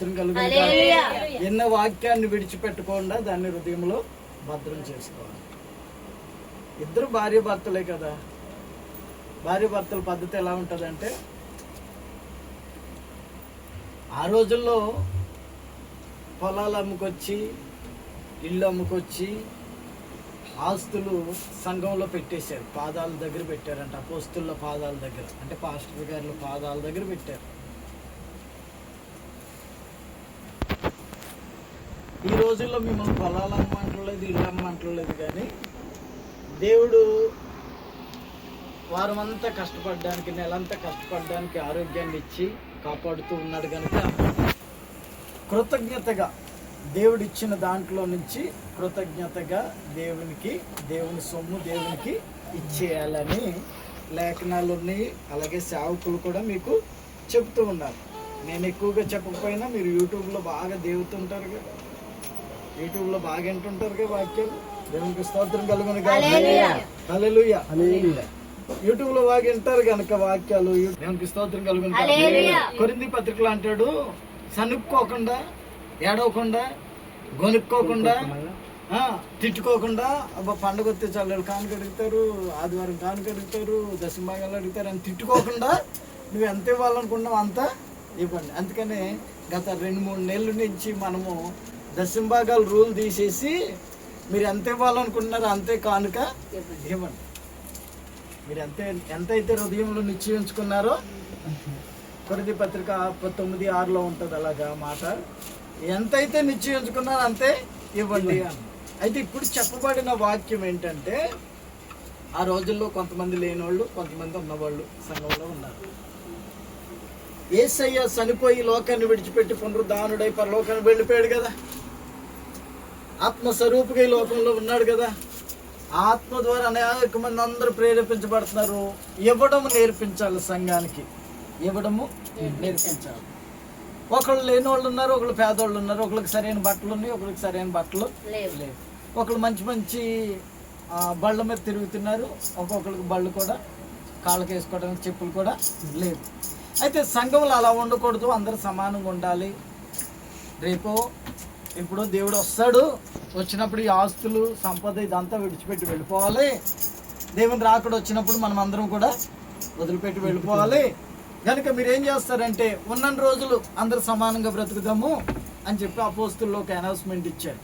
స్తోత్రం కలుగుతుంది ఎన్న వాక్యాన్ని విడిచిపెట్టకుండా దాన్ని హృదయంలో భద్రం చేసుకోవాలి. ఇద్దరు భార్య భర్తలే కదా. భార్య భర్తల పద్ధతి ఎలా ఉంటుందంటే ఆ రోజుల్లో పొలాలు అమ్ముకొచ్చి ఇల్లు అమ్ముకొచ్చి ఆస్తులు సంఘంలో పెట్టేశారు. పాదాల దగ్గర పెట్టారంట. అపోస్తుల పాదాల దగ్గర. అంటే పాస్టర్ గారి పాదాల దగ్గర పెట్టారు. ఈ రోజుల్లో మిమ్మల్ని పొలాలు అమ్మంటలేదు ఇల్లు అమ్మంటలేదు కానీ దేవుడు వారమంతా కష్టపడడానికి నెలంతా కష్టపడడానికి ఆరోగ్యాన్ని ఇచ్చి కాపాడుతూ ఉన్నాడు కనుక కృతజ్ఞతగా దేవుడు ఇచ్చిన దాంట్లో నుంచి కృతజ్ఞతగా దేవునికి దేవుని సొమ్ము దేవునికి ఇచ్చేయాలని లేఖనాలు ఉన్నాయి. అలాగే సేవకులు కూడా మీకు చెప్తూ ఉన్నారు. నేను ఎక్కువగా చెప్పకపోయినా మీరు యూట్యూబ్లో బాగా దేవుతుంటారు కదా. యూట్యూబ్లో బాగా వింటుంటారు కదా వాక్యాలు. దేవునికి స్తోత్రం కలుగును హల్లెలూయా. యూట్యూబ్లో బాగా వింటారు కనుక వాక్యాలు. దేవునికి స్తోత్రం కలుగును కొరింది పత్రికలు అంటాడు సనుక్కోకుండా ఏడవకుండా గొనుక్కోకుండా ఆ, తిట్టుకోకుండా అబ్బా పండుగ వస్తే చాలు కానుక అడుగుతారు ఆదివారం కానుక అడుగుతారు దశభాగాలు అడుగుతారు అని తిట్టుకోకుండా నువ్వు ఎంత ఇవ్వాలనుకున్నావు అంత ఇవ్వండి. అందుకనే గత రెండు మూడు నెలల నుంచి మనము దశంభాగాలు రూల్ తీసేసి మీరు ఎంత ఇవ్వాలనుకుంటున్నారో అంతే కానుక ఇవ్వండి. మీరు ఎంత ఎంత అయితే హృదయంలో నిశ్చయించుకున్నారో కొరిది పత్రిక తొమ్మిది ఆరులో ఉంటుంది అలాగా మాట. ఎంతైతే నిశ్చయించుకున్నారో అంతే ఇవ్వండి అని అయితే ఇప్పుడు చెప్పబడిన వాక్యం ఏంటంటే ఆ రోజుల్లో కొంతమంది లేనివాళ్ళు కొంతమంది ఉన్నవాళ్ళు సంఘంలో ఉన్నారు. ఏసయ్య చనిపోయి లోకాన్ని విడిచిపెట్టి పునరుద్ధానుడై పరలోకాన్ని వెళ్ళిపోయాడు కదా. ఆత్మస్వరూపుగా ఈ లోకంలో ఉన్నాడు కదా. ఆత్మ ద్వారా అనేక మంది అందరూ ప్రేరేపించబడుతున్నారు. ఇవ్వడం నేర్పించాలి సంఘానికి. ఇవ్వడము నేర్పించాలి. ఒకళ్ళు లేని వాళ్ళు ఉన్నారు ఒకళ్ళు పేదోళ్ళు ఉన్నారు ఒకళ్ళకి సరైన బట్టలు ఉన్నాయి ఒకళ్ళకి సరైన బట్టలు లేవు. ఒకళ్ళు మంచి మంచి బళ్ళ మీద తిరుగుతున్నారు ఒక్కొక్కరికి బళ్ళు కూడా కాళ్ళకి వేసుకోవడానికి చెప్పులు కూడా లేవు. అయితే సంఘంలో అలా ఉండకూడదు అందరూ సమానంగా ఉండాలి. రేపు ఇప్పుడు దేవుడు వస్తాడు. వచ్చినప్పుడు ఈ ఆస్తులు సంపద ఇదంతా విడిచిపెట్టి వెళ్ళిపోవాలి. దేవుని రాకడ వచ్చినప్పుడు మనం అందరం కూడా వదిలిపెట్టి వెళ్ళిపోవాలి. కనుక మీరు ఏం చేస్తారంటే ఉన్న రోజులు అందరూ సమానంగా బ్రతుకుదాము అని చెప్పి అపోస్తుల్లో ఒక అనౌన్స్మెంట్ ఇచ్చారు.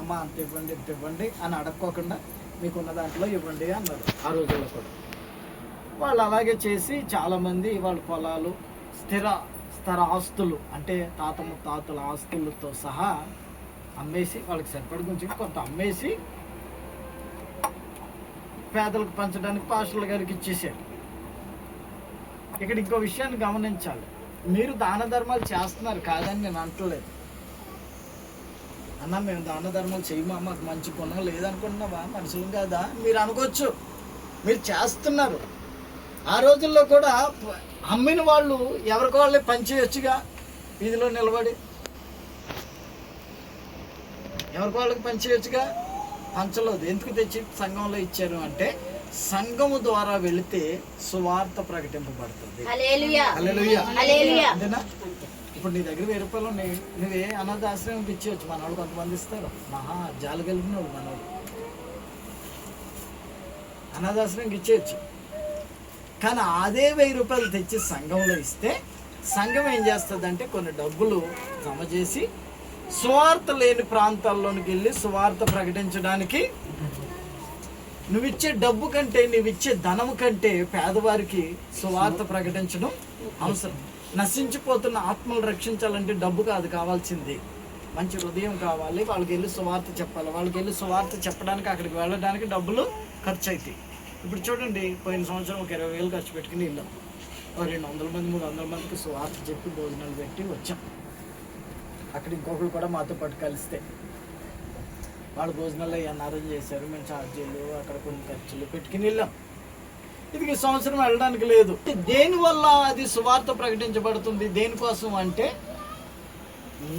అమ్మ అంత ఇవ్వండి ఇంత ఇవ్వండి అని అడక్కోకుండా మీకున్న దాంట్లో ఇవ్వండి అన్నారు. ఆ రోజుల్లో కూడా. వాళ్ళు అలాగే చేసి చాలామంది వాళ్ళ పొలాలు స్థిర స్థిర ఆస్తులు అంటే తాత ముత్తాతల ఆస్తులతో సహా అమ్మేసి వాళ్ళకి సరిపడి కొంత అమ్మేసి పేదలకు పంచడానికి పాస్టర్ల గారికి ఇచ్చేసారు ఇక్కడ ఇంకో విషయాన్ని గమనించాలి. మీరు దాన ధర్మాలు చేస్తున్నారు కాదని నేను అంటలేదు అన్న మేము దాన ధర్మాలు చేయమా? మాకు మంచి గుణం లేదనుకుంటున్నావా? మనుషులు కాదా? మీరు అనుకోవచ్చు. మీరు చేస్తున్నారు. ఆ రోజుల్లో కూడా అమ్మిన వాళ్ళు ఎవరికి వాళ్ళే పనిచేయొచ్చుగా వీధిలో నిలబడి ఎవరికి వాళ్ళకి పనిచేయొచ్చుగా పంచలేదు ఎందుకు తెచ్చి సంఘంలో ఇచ్చారు అంటే సంఘము ద్వారా వెళితే సువార్త ప్రకటింపబడుతుంది. ఇప్పుడు నీ దగ్గర వెయ్యి రూపాయలు ఉన్నాయి. నువ్వే అనాథ ఆశ్రమం ఇచ్చేయచ్చు. మన వాళ్ళు కొంతమంది ఇస్తారు. మహా జాలి కలిగిన వాళ్ళు మనవాడు అనాథాశ్రమంకి ఇచ్చేయచ్చు. కానీ అదే వెయ్యి రూపాయలు తెచ్చి సంఘంలో ఇస్తే సంఘం ఏం చేస్తుందంటే కొన్ని డబ్బులు జమ చేసి స్వార్థ లేని ప్రాంతాల్లోనికి వెళ్ళి స్వార్థ ప్రకటించడానికి నువ్వు ఇచ్చే డబ్బు కంటే నువ్వు ఇచ్చే ధనం కంటే పేదవారికి స్వార్థ ప్రకటించడం అవసరం. నశించిపోతున్న ఆత్మలు రక్షించాలంటే డబ్బు కాదు కావాల్సింది. మంచి హృదయం కావాలి వాళ్ళకి వెళ్ళి సువార్త చెప్పాలి. వాళ్ళకి వెళ్ళి సువార్త చెప్పడానికి అక్కడికి వెళ్ళడానికి డబ్బులు ఖర్చు అవుతాయి ఇప్పుడు చూడండి పోయిన సంవత్సరం ఒక ఇరవై వేలు ఖర్చు పెట్టుకుని వెళ్ళాం. ఒక రెండు వందల మంది మూడు వందల మందికి సువార్త చెప్పి భోజనాలు పెట్టి వచ్చాం. అక్కడ ఇంకొకరు కూడా మాతో పాటు కలిస్తే. వాళ్ళు భోజనాలు అన్నారం చేశారు. మేము ఛార్జీలు అక్కడ కొన్ని ఖర్చులు పెట్టుకుని వెళ్ళాం. ఇది ఈ సంవత్సరం వెళ్ళడానికి లేదు. దేనివల్ల అది సువార్త ప్రకటించబడుతుంది? దేనికోసం అంటే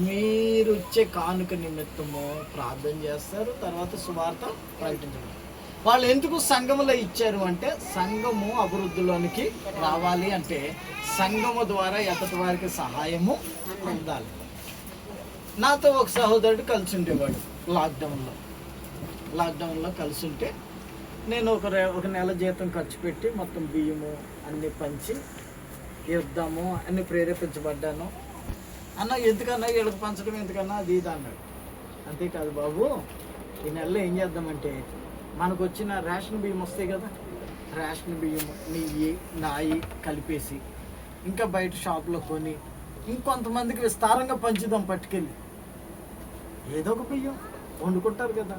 మీరు ఇచ్చే కానుక నిమిత్తము ప్రార్థన చేస్తారు తర్వాత సువార్త ప్రకటించబడుతుంది. వాళ్ళు ఎందుకు సంఘములో ఇచ్చారు అంటే సంఘము అభివృద్ధిలోనికి రావాలి అంటే సంఘము ద్వారా ఎతటి వారికి సహాయము పొందాలి. నాతో ఒక సహోదరుడు కలిసి ఉండేవాడు లాక్డౌన్లో. లాక్డౌన్లో కలిసి ఉంటే నేను ఒక ఒక నెల జీతం ఖర్చు పెట్టి మొత్తం బియ్యము అన్ని పంచి ఇద్దాము అని ప్రేరేపించబడ్డాను. అన్న ఎందుకన్నా వీళ్ళకి పంచడం ఎందుకన్నా అది ఇది అన్నాడు. అంతేకాదు బాబు ఈ నెలలో ఏం చేద్దామంటే మనకు వచ్చిన రేషన్ బియ్యం వస్తాయి కదా రేషన్ బియ్యం నెయ్యి నాయి కలిపేసి ఇంకా బయట షాప్లో కొని ఇంకొంతమందికి విస్తారంగా పంచుదాం పట్టుకెళ్ళి. ఏదో ఒక బియ్యం వండుకుంటారు కదా.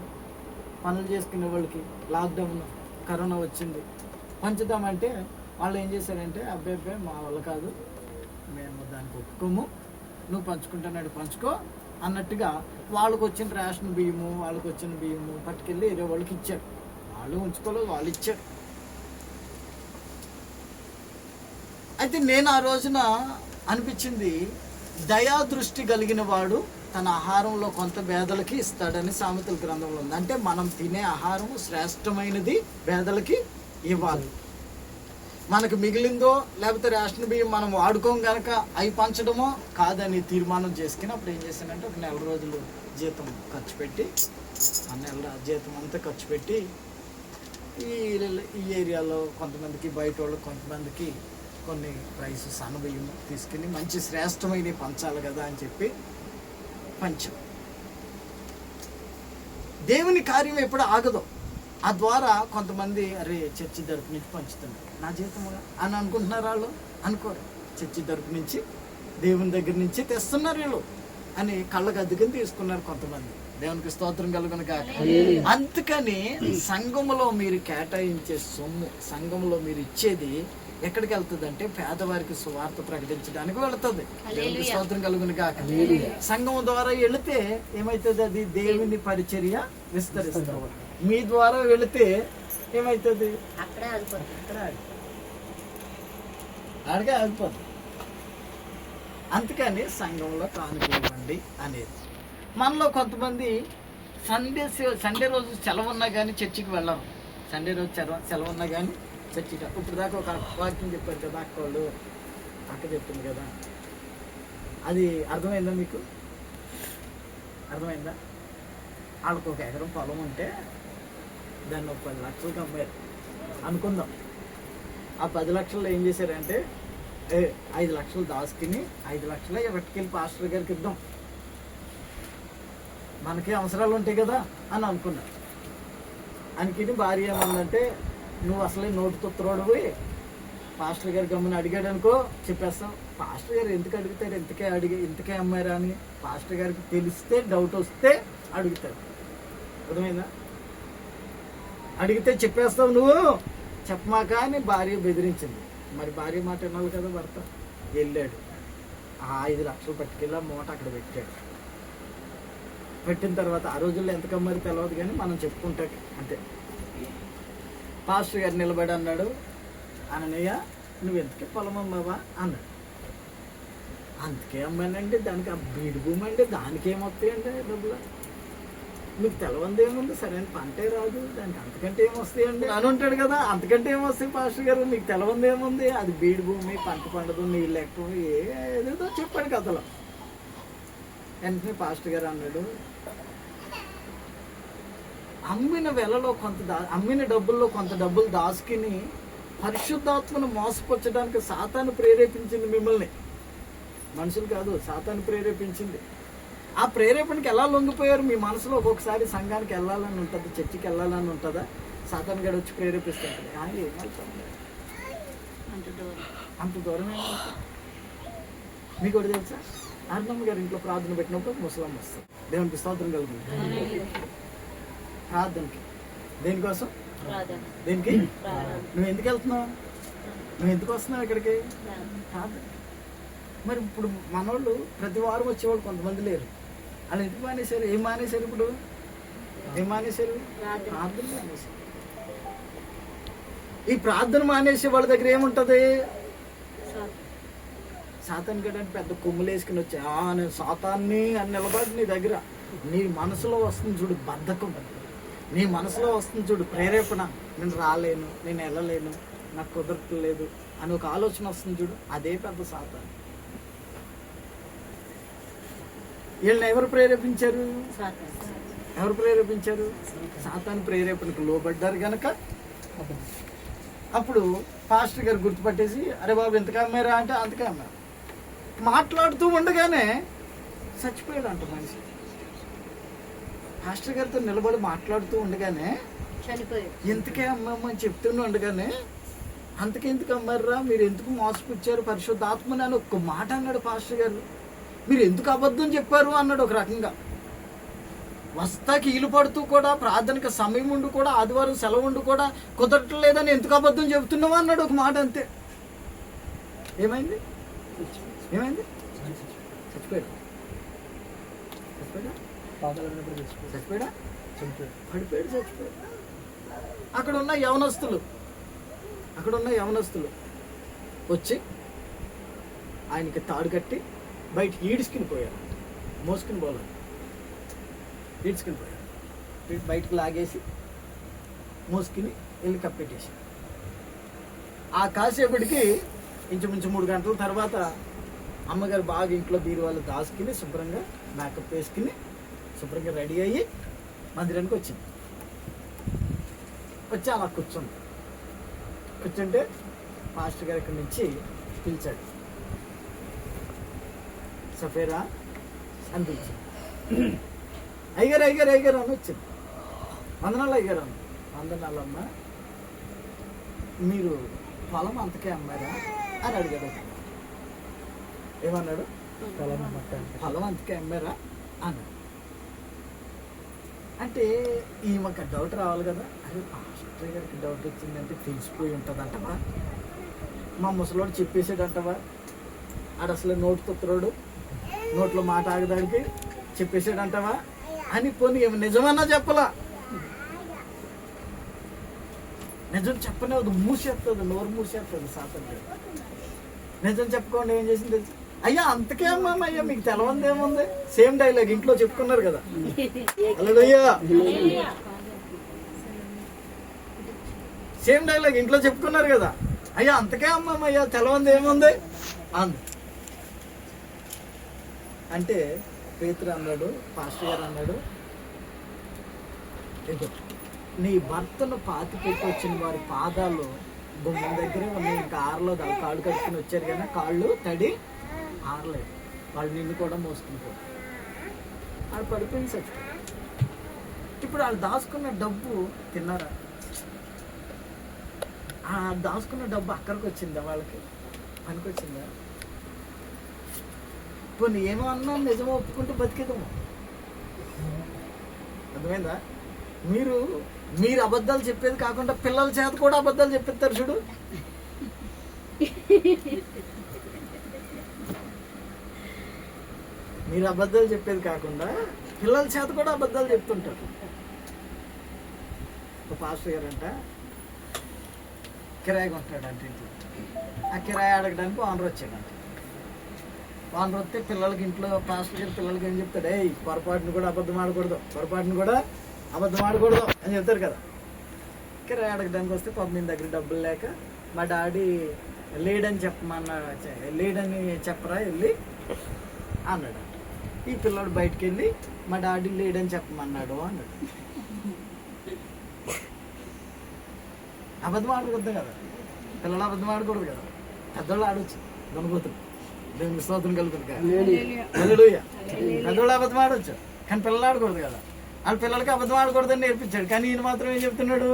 పనులు చేసుకునే వాళ్ళకి లాక్డౌన్ కరోనా వచ్చింది. పంచుదామంటే వాళ్ళు ఏం చేశారంటే అబ్బాయి అబ్బాయి మా వల్ల కాదు మేము దానికి ఒప్పుకోము నువ్వు పంచుకుంటున్నాడు పంచుకో అన్నట్టుగా వాళ్ళకి వచ్చిన రేషన్ బియ్యము వాళ్ళకి వచ్చిన బియ్యము పట్టుకెళ్ళి వేరే వాళ్ళకి ఇచ్చారు. వాళ్ళు ఉంచుకోలేదు వాళ్ళు ఇచ్చారు. అయితే నేను ఆ రోజున అనిపించింది దయా దృష్టి కలిగిన వాడు తన ఆహారంలో కొంత పేదలకి ఇస్తాడని సామెతల గ్రంథంలో ఉంది. అంటే మనం తినే ఆహారం శ్రేష్టమైనది పేదలకి ఇవ్వాలి. మనకు మిగిలిందో లేకపోతే రేషన్ బియ్యం మనం వాడుకోం గనక అవి పంచడమో కాదని తీర్మానం చేసుకుని అప్పుడు ఏం చేశానంటే ఒక నెల రోజులు జీతం ఖర్చు పెట్టి ఆ నెల జీతం అంతా ఖర్చు పెట్టి ఈ ఈ ఏరియాలో కొంతమందికి బయట వాళ్ళు కొంతమందికి కొన్ని రైస్ సన్నబియ్యం తీసుకుని మంచి శ్రేష్టమైనవి పంచాలి కదా అని చెప్పి పంచాం దేవుని కార్యం ఎప్పుడు ఆగదు. ఆ ద్వారా కొంతమంది అరే చర్చి తరపు నుంచి పంచుతున్నారు. నా జీతం అని అనుకుంటున్నారు వాళ్ళు? అనుకోరు. చర్చి తరపు నుంచి దేవుని దగ్గర నుంచి తెస్తున్నారు వీళ్ళు అని కళ్ళకు అద్దెకని తీసుకున్నారు కొంతమంది. దేవునికి స్తోత్రం కలుగును కాక అందుకని సంఘములో మీరు కేటాయించే సొమ్ము సంఘములో మీరు ఇచ్చేది ఎక్కడికి వెళ్తుంది అంటే పేదవారికి సువార్త ప్రకటించడానికి వెళుతుంది. దేవునికి స్తోత్రం కలుగును కాక సంఘం ద్వారా వెళితే ఏమైతుంది అది? దేవుని పరిచర్య విస్తరిస్తుంది మీ ద్వారా వెళితే ఏమైతుంది? అక్కడే ఆగిపోతుంది అందుకని సంఘంలో కానుక ఇవ్వండి అనేది. మనలో కొంతమంది సండే సండే రోజు సెలవు ఉన్నా కానీ చర్చికి వెళ్ళరు. సండే రోజు సెలవు సెలవు ఉన్నా కానీ చర్చికి ఇప్పుడు దాకా ఒక వాక్యం చెప్పారు కదా అక్క వాళ్ళు అక్క చెప్తుంది కదా. అది అర్థమైందా మీకు? అర్థమైందా? వాళ్ళకు ఒక ఎకరం పొలం ఉంటే దాన్ని ఒక పది లక్షలకు అమ్మారు. అనుకుందాం. ఆ పది లక్షల్లో ఏం చేశారంటే ఐదు లక్షలు దాచుకుని ఐదు లక్షలు ఎవరికెళ్ళి పాస్టర్ గారికి ఇద్దాం. మనకి అవసరాలు ఉంటాయి కదా అని అనుకున్నాను అనుకుని భార్య ఏమందంటే నువ్వు అసలే నోటు త్రోడవి. పాస్టర్ గారి గమ్మున అడిగాడు అనుకో చెప్పేస్తాం. పాస్టర్ గారు ఎందుకు అడుగుతారు? ఇంతకే అడిగి ఇంతకే అమ్మారా అని పాస్టర్ గారికి తెలిస్తే డౌట్ వస్తే అడుగుతారు అర్థమైందా? అడిగితే చెప్పేస్తావు నువ్వు. చెప్పమాక అని భార్య బెదిరించింది. మరి భార్య మాట వినాలి కదా భర్త? వెళ్ళాడు. ఆ ఐదు లక్షలు పట్టుకెళ్ళి మూట అక్కడ పెట్టాడు. పెట్టిన తర్వాత ఆ రోజుల్లో ఎంత కమ్మారి తెలియదు కానీ మనం చెప్పుకుంటాం. అంతే. పాస్టర్ గారు నిలబడి అన్నాడు అననయ్య నువ్వు ఎందుకే పొలం బాబా? అన్నాడు. అందుకే దానికి ఆ బీడు భూమి అంటే దానికి ఏమొస్తాయండి డబ్బులు? మీకు తెలవంది ఏముంది? సరైన పంటే రాదు. దానికి అంతకంటే ఏమొస్తాయండి అని ఉంటాడు కదా అంతకంటే ఏమొస్తాయి పాస్టర్ గారు? మీకు తెలవంది ఏముంది? అది బీడు భూమి పంట పండదు నీళ్ళు ఎక్కువ ఏదేదో చెప్పాడు కథలో. వెంటనే పాస్టర్ గారు అన్నాడు అమ్మిన వెలలో కొంత దా అమ్మిన డబ్బుల్లో కొంత డబ్బులు దాచుకుని పరిశుద్ధాత్మను మోసపరచడానికి సాతాను ప్రేరేపించింది మిమ్మల్ని. మనుషులు కాదు సాతాను ప్రేరేపించింది. ఆ ప్రేరేపణకి ఎలా లొంగిపోయారు? మీ మనసులో ఒక్కొక్కసారి సంఘానికి వెళ్ళాలని ఉంటుంది చర్చికి వెళ్ళాలని ఉంటుందా? సాతాను గడు వచ్చి ప్రేరేపిస్తాడు ఆ, ఏం వెళ్తాం అంత దూరం. అంత దూరం ఏం వెళ్తాం? మీకు ఒకటి తెలుసా? అర్ణమ్మ గారి ఇంట్లో ప్రార్థన పెట్టినప్పుడు ముసలమ్మ వస్తుంది. దేవునికి స్తోత్రం కలుగుతుంది. ప్రార్థనకి దేనికోసం? దేనికి? నువ్వు ఎందుకు వెళ్తున్నావు? నువ్వు ఎందుకు వస్తున్నావు ఇక్కడికి? ప్రార్థన మరి ఇప్పుడు మనోళ్ళు ప్రతి వారం వచ్చేవాళ్ళు కొంతమంది లేరు. వాళ్ళు ఎందుకు మానేశారు? ఏం మానేశారు ఇప్పుడు? ఏం మానేశారు? ప్రార్థన. మానేశారు. ఈ ప్రార్థన మానేసే వాళ్ళ దగ్గర ఏముంటది? సాతాన్. గడంటే పెద్ద కొమ్ములు వేసుకుని వచ్చి "ఆ, నేను సాతాన్ని అని నిలబడి నీ దగ్గర నీ మనసులో వస్తుంది చూడు బద్ధకం నీ మనసులో వస్తుంది చూడు ప్రేరేపణ. నేను రాలేను నేను వెళ్ళలేను నాకు కుదరట్లేదు అని ఒక ఆలోచన వస్తుంది చూడు అదే పెద్ద సాతాను. వీళ్ళని ఎవరు ప్రేరేపించారు? ఎవరు ప్రేరేపించారు? సాతాను ప్రేరేపణకు లోబడ్డారు గనక. అప్పుడు పాస్టర్ గారు గుర్తుపట్టేసి అరే బాబు ఎంతగా అమ్మారా అంటే అంతకా మాట్లాడుతూ ఉండగానే చచ్చిపోయాడు అంట మనిషి. పాస్టర్ గారితో నిలబడి మాట్లాడుతూ ఉండగానే చనిపోయాడు. ఎంతకే అమ్మమ్మని చెప్తూనే ఉండగానే అంతకెందుకు అమ్మారా మీరు ఎందుకు మోసపుచ్చారు పరిశుద్ధాత్మని అని ఒక్క మాట అన్నాడు పాస్టర్ గారు. మీరు ఎందుకు అబద్ధం చెప్పారు? అన్నాడు ఒక రకంగా. వస్తాకి ఈలు పడుతూ కూడా ప్రార్థనకి సమయం ఉండి కూడా ఆదివారం సెలవు ఉండి కూడా కుదరట్లేదని ఎందుకు అబద్ధం చెబుతున్నావా? అన్నాడు ఒక మాట అంతే. ఏమైంది? ఏమైంది? చచ్చిపోయాడు. చచ్చిపోయాడా? చచ్చిపోయాడా? పడిపోయాడు చచ్చిపోయాడు. అక్కడ ఉన్న యవనస్తులు అక్కడ ఉన్న యవనస్తులు వచ్చి ఆయనకి తాడు కట్టి బయటికి ఈడ్చుకుని పోయారు. మోసుకుని పోలేదు. ఈడ్చుకుని పోయారు. బయటకు లాగేసి మోసుకుని వెళ్ళి కప్పెట్టేసి ఆ కాసేపటికి ఇంచుమించు మూడు గంటల తర్వాత అమ్మగారు బాగా ఇంట్లో బీరువాళ్ళు దాచుకుని శుభ్రంగా మేకప్ వేసుకుని శుభ్రంగా రెడీ అయ్యి మందిరానికి వచ్చింది. వచ్చి అలా కూర్చుంది. కూర్చుంటే మాస్టర్ గారి ఇక్కడి నుంచి పిలిచాడు. సఫేరా అని పిలిచాడు అయ్యారు అయ్యారు అయ్యారు అని వచ్చింది. వందనాలు అయ్యారు అన్న. వందనాలు అమ్మ. మీరు పొలం అంతకే అమ్మారా అని అడిగాడు. ఏమన్నాడు? పొలం అంతకే అమ్మారా అన్నాడు అంటే ఈమెకు డౌట్ రావాలి కదా. అరే మాస్టర్ గారికి డౌట్ వచ్చిందంటే తెలిసిపోయి ఉంటుందంటవా? మా ముసలోడు చెప్పేసాడంటవా? ఆడు అసలు నోటు తుత్తరోడు నోట్లో మాట ఆగదానికి చెప్పేసాడంటవా? అని పోనీ ఏమి నిజమన్నా చెప్పలా? నిజం చెప్పనే వద్దు మూసేస్తుంది నోరు మూసేస్తుంది సాతండి నిజం చెప్పకుండా ఏం చేసింది? తెలుసు అయ్యా అంతకే అమ్మా అయ్యా మీకు తెలవంది ఏముంది? సేమ్ డైలాగ్ ఇంట్లో చెప్పుకున్నారు కదా. హల్లెలూయా సేమ్ డైలాగ్ ఇంట్లో చెప్పుకున్నారు కదా. అయ్యా అంతకే అమ్మమ్మయ్యా తెలవంది ఏముంది? అంది. అంటే పేతురు అన్నాడు పాస్టర్ గారు అన్నాడు నీ భర్తను పాతి పెట్టి వచ్చిన వారి పాదాలు గుమ్మం దగ్గరే ఉన్నాయి. ఇంకా ఆరులో కాళ్ళు కట్టుకుని వచ్చారు కానీ కాళ్ళు తడి ఆరలేదు. వాళ్ళు నిన్ను కూడా మోసుకుంటారు. వాళ్ళు పడిపోయింది సార్ ఇప్పుడు వాళ్ళు దాచుకున్న డబ్బు తిన్నారా? ఆ దాచుకున్న డబ్బు అక్కడికి వచ్చిందా వాళ్ళకి? పనికొచ్చిందా? ఇప్పుడు పోనీ ఏమో అన్నా నిజమో ఒప్పుకుంటే బతికేదము అర్థమైందా? మీరు మీరు అబద్ధాలు చెప్పేది కాకుండా పిల్లల చేత కూడా అబద్ధాలు చెప్పిస్తారు చూడు. మీరు అబద్ధాలు చెప్పేది కాకుండా పిల్లల చేత కూడా అబద్ధాలు చెప్తుంటారు. ఒక పాస్టర్ గారంట కిరాయి కొంటాడంట ఇంట్లో. ఆ కిరాయి అడగడానికి ఓనర్ వచ్చాడంట. ఓనర్ వస్తే పిల్లలకి ఇంట్లో పాస్టర్ గారు పిల్లలకి ఏం చెప్తాడు ఏ పొరపాటును కూడా అబద్ధం ఆడకూడదు పొరపాటును కూడా అబద్ధం ఆడకూడదు అని చెప్తారు కదా. కిరాయి అడగడానికి వస్తే పాప మీ దగ్గర డబ్బులు లేక మా డాడీ లేడని చెప్పమన్నా లేడని చెప్పరా వెళ్ళి అన్నాడు. ఈ పిల్లాడు బయటికి వెళ్ళి మా డాడీ లేడని చెప్పమన్నాడు అన్నాడు. అబద్ధం ఆడకూడదు కదా. పిల్లలు అబద్ధం ఆడకూడదు కదా. పెద్దోళ్ళు ఆడొచ్చు. దొనగోతులు దేవుని స్తోత్రం కలుగుతుంది కదా. పెద్దోళ్ళు అబద్ధం ఆడొచ్చు. కానీ పిల్లలు ఆడకూడదు కదా. వాళ్ళ పిల్లలకి అబద్ధం ఆడకూడదని నేర్పించాడు. కానీ ఈయన మాత్రం ఏం చెప్తున్నాడు?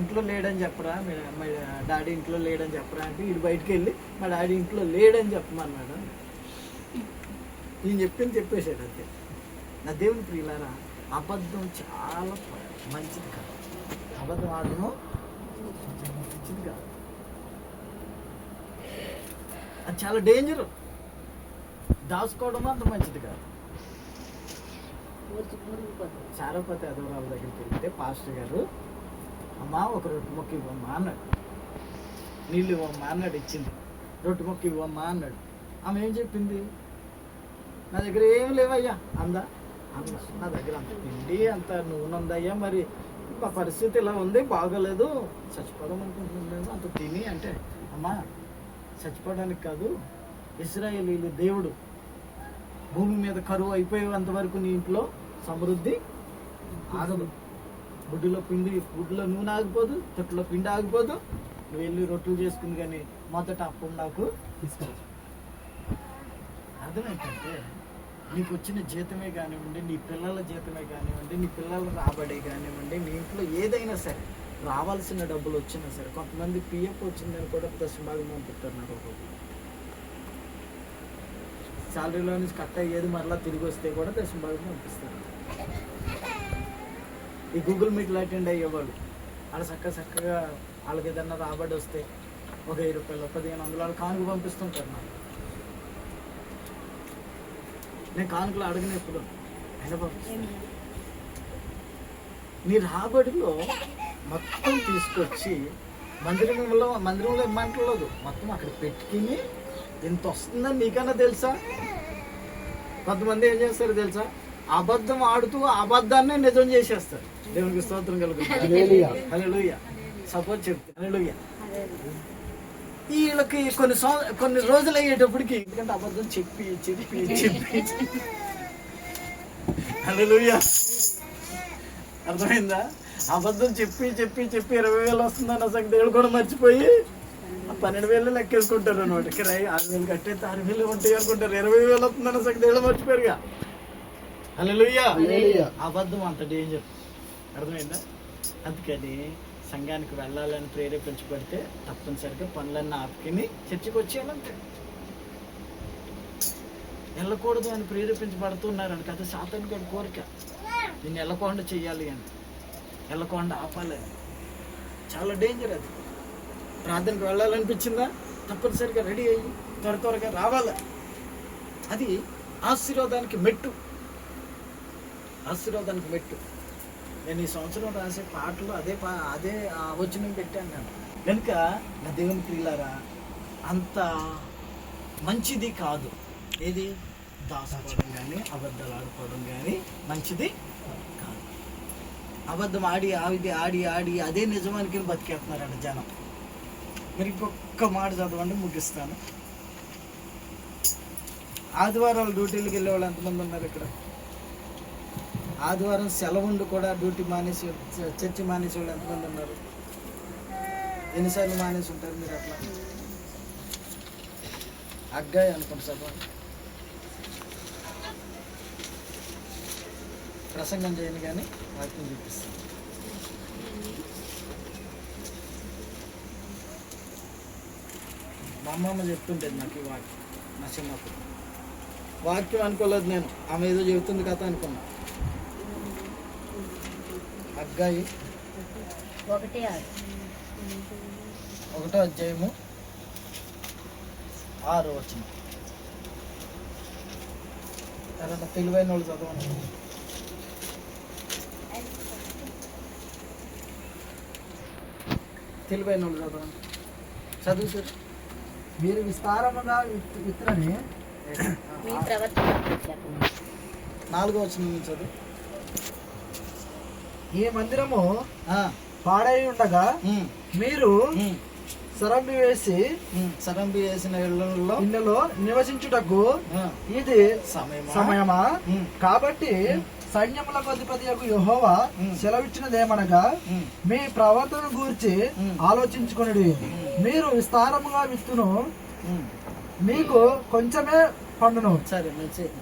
ఇంట్లో లేడని చెప్పరా? మీ మా డాడీ ఇంట్లో లేడని చెప్పరా అంటే వీడు బయటికి వెళ్ళి మా డాడీ ఇంట్లో లేడని చెప్పమన్నాడు నేను చెప్పింది చెప్పేశాడు అంతే. నా దేవుని ప్రియులారా అబద్ధం చాలా మంచిది కాదు. అబద్ధం ఆడము మంచిది కాదు. అది చాలా డేంజర్. దాచుకోవడం అంత మంచిది కాదు. చారపతి అదవరావు దగ్గరికి వెళ్తే పాస్టర్ గారు అమ్మా ఒక రొట్టె మొక్క ఇవ్వమ్మా అన్నాడు. నీళ్ళు ఇవ్వమ్మా అన్నాడు ఇచ్చింది. రొట్టె మొక్క ఇవ్వమ్మా అన్నాడు. ఆమె ఏం చెప్పింది? నా దగ్గర ఏం లేవయ్యా? అందా? అందా నా దగ్గర అంత పిండి అంత నూనె ఉందయ్యా మరి మా పరిస్థితి ఇలా ఉంది బాగోలేదు. చచ్చిపోదాం అనుకుంటున్నాను అంత తిని అంటే అమ్మా చచ్చిపోవడానికి కాదు ఇస్రాయేలీలు దేవుడు భూమి మీద కరువు అయిపోయేంత వరకు నీ ఇంట్లో సమృద్ధి ఆగదు. గుడ్డులో పిండి గుడ్డులో నూనె ఆగిపోదు తొట్టులో పిండి ఆగిపోదు. నువ్వు వెళ్ళి రొట్టెలు చేసుకుని కానీ మొదట అప్పుడు నాకు అర్థమేంటంటే నీకు వచ్చిన జీతమే కానివ్వండి నీ పిల్లల జీతమే కానివ్వండి నీ పిల్లల రాబడే కానివ్వండి నీ ఇంట్లో ఏదైనా సరే రావాల్సిన డబ్బులు వచ్చినా సరే కొంతమంది పిఎఫ్ వచ్చిందని కూడా దశభాగం పంపిస్తారు నాకు ఒక్కొక్కరు శాలరీలో నుంచి కట్ అయ్యేది మరలా తిరిగి వస్తే కూడా దశభాగం పంపిస్తారు ఈ గూగుల్ మీట్లు అటెండ్ అయ్యేవాళ్ళు వాళ్ళు చక్కగా చక్కగా వాళ్ళకి ఏదన్నా రాబడి వస్తే ఒక వెయ్యి రూపాయలు పదిహేను వందలు వాళ్ళు కానుక పంపిస్తుంటారు నాకు. నేను కానుకలు అడగను ఎప్పుడు నీ రాబడిలో మొత్తం తీసుకొచ్చి మందిరంలో మందిరంలో ఇమ్మంటలేదు మొత్తం అక్కడ పెట్టుకుని ఇంత వస్తుందని నీకన్నా తెలుసా? కొంతమంది ఏం చేస్తారు తెలుసా? అబద్ధం ఆడుతూ అబద్ధాన్ని నిజం చేసేస్తారు. దేవునికి స్తోత్రం కలుగుతుంది. సపోజ్ చెప్తే హల్లెలూయా. వీళ్ళకి కొన్ని సం- కొన్ని రోజులు అయ్యేటప్పటికి ఎందుకంటే అబద్ధం చెప్పి చెప్పి చెప్పి. హల్లెలూయా. అర్థమైందా? అబద్ధం చెప్పి చెప్పి చెప్పి ఇరవై వేలు వస్తుందన్న సంగతి వీళ్ళు కూడా మర్చిపోయి పన్నెండు వేలు లెక్కేసుకుంటారు అనమాట కిరాయి ఆరు వేలు కట్టేస్తే ఆరు వేలు ఉంటాయి అనుకుంటారు. ఇరవై వేలు వస్తుందన్న సంగతి వీళ్ళు మర్చిపోయారుగా హల్లెలూయా. అబద్ధం అంత డేంజర్ అర్థమైందా? అందుకని సంఘానికి వెళ్ళాలని ప్రేరేపించబడితే తప్పనిసరిగా పనులన్నీ ఆపుకుని చర్చికి వచ్చేయాలంతే వెళ్ళకూడదు అని ప్రేరేపించబడుతున్నారని కదా శాతానికి వాడి కోరిక. నేను వెళ్ళకుండా చెయ్యాలి అని. వెళ్ళకుండా ఆపాలి అని. చాలా డేంజర్ అది. ప్రార్థనకు వెళ్ళాలనిపించిందా? తప్పనిసరిగా రెడీ అయ్యి త్వర త్వరగా రావాలి. అది ఆశీర్వాదానికి మెట్టు. ఆశీర్వాదానికి మెట్టు. నేను ఈ సంవత్సరం రాసే పాటలు అదే పా అదే ఆలోచన పెట్టాను నేను. కనుక నా దేవుని ప్రియులారా అంత మంచిది కాదు. ఏది? దాసపడం కానీ అబద్ధాలు ఆడుకోవడం కానీ మంచిది కాదు. అబద్ధం ఆడి ఆవిది ఆడి ఆడి అదే నిజమానికి బతికేస్తున్నారంట జనం. మరి ఇంకొక మాట చదవండి ముగిస్తాను. ఆదివారాలు డ్యూటీలకు వెళ్ళే వాళ్ళు ఎంతమంది ఉన్నారు ఇక్కడ? ఆదివారం సెలవు కూడా డ్యూటీ మానేసి చర్చి మానేసి వాళ్ళు ఎంతమంది ఉన్నారు? ఎన్నిసార్లు మానేసి ఉంటారు మీరు అట్లా? అగ్గాయి అనుకోండి సభ. ప్రసంగం చేయను కానీ వాక్యం చూపిస్తాను. మా అమ్మమ్మ చెప్తుంటుంది నాకు ఈ వాక్యం. నా చిన్నప్పుడు వాక్యం అనుకోలేదు నేను. ఆమె ఏదో చెబుతుంది కథ అనుకున్నా. అగ్గాయి. ఒకటే అధ్యాయము. ఆరు వచ్చిన ఎవరన్నా తెలివైన వాళ్ళు చదవండి. తెలివైన వాళ్ళు చదవండి. చదువు సార్ మీరు విస్తారముగా విత్- విత్తురని మీ ప్రవర్తన చెప్పండి. నాలుగో వచ్చిన చదువు. ఈ మందిరము పాడై ఉండగా మీరు సరంబి వేసి సరంబి వేసిన ఇళ్ళలో ఇళ్ళలో నివసించుటకు ఇది సమయమా? కాబట్టి సైన్యములకు అధిపతి యెహోవా ఉమ్. సెలవిచ్చినదేమనగా మీ ప్రవర్తన గురించి ఉమ్. ఆలోచించుకొనుడి. మీరు విస్తారముగా విత్తును. మీకు కొంచెమే పండును. సరే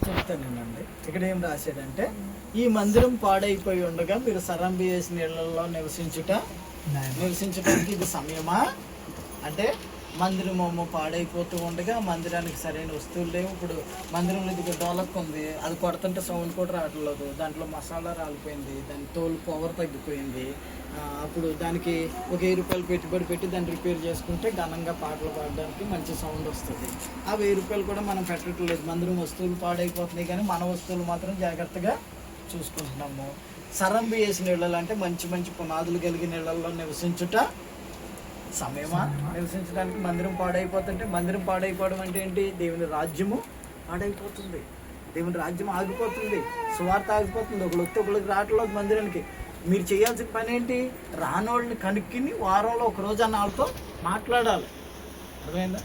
చెప్తానండి ఇక్కడ ఏం రాశాడంటే ఈ మందిరం పాడైపోయి ఉండగా మీరు సరంబి వేసిన ఇళ్ళలో నివసించుట నివసించడానికి ఇది సమయమా? అంటే మందిరము పాడైపోతూ ఉండగా మందిరానికి సరైన వస్తువులు లేవు. ఇప్పుడు మందిరంలో ఇది డెవలప్ ఉంది. అది కొడుతుంటే సౌండ్ కూడా రావట్లేదు. దాంట్లో మసాలా రాలిపోయింది. దాని తోలు పవర్ తగ్గిపోయింది. అప్పుడు దానికి ఒక వెయ్యి రూపాయలు పెట్టుబడి పెట్టి దాన్ని రిపేర్ చేసుకుంటే ఘనంగా పాటలు పాడడానికి మంచి సౌండ్ వస్తుంది. ఆ వెయ్యి రూపాయలు కూడా మనం పెట్టట్లేదు. మందిరం వస్తువులు పాడైపోతున్నాయి కానీ మన వస్తువులు మాత్రం జాగ్రత్తగా చూసుకుంటున్నాము. సరంబి వేసిన అంటే మంచి మంచి పునాదులు కలిగిన ఇళ్ళలో నివసించుట సమయమా? నివసించడానికి మందిరం పాడైపోతుంటే మందిరం పాడైపోవడం అంటే ఏంటి? దేవుని రాజ్యము పాడైపోతుంది. దేవుని రాజ్యం ఆగిపోతుంది. సువార్త ఆగిపోతుంది. ఒకళ్ళు వస్తే ఒకళ్ళకి రావట్లేదు మందిరానికి. మీరు చేయాల్సిన పని ఏంటి? రానోళ్ళని కనుక్కిని వారంలో ఒక రోజు అన్న వాళ్ళతో మాట్లాడాలి. అర్థమైందా?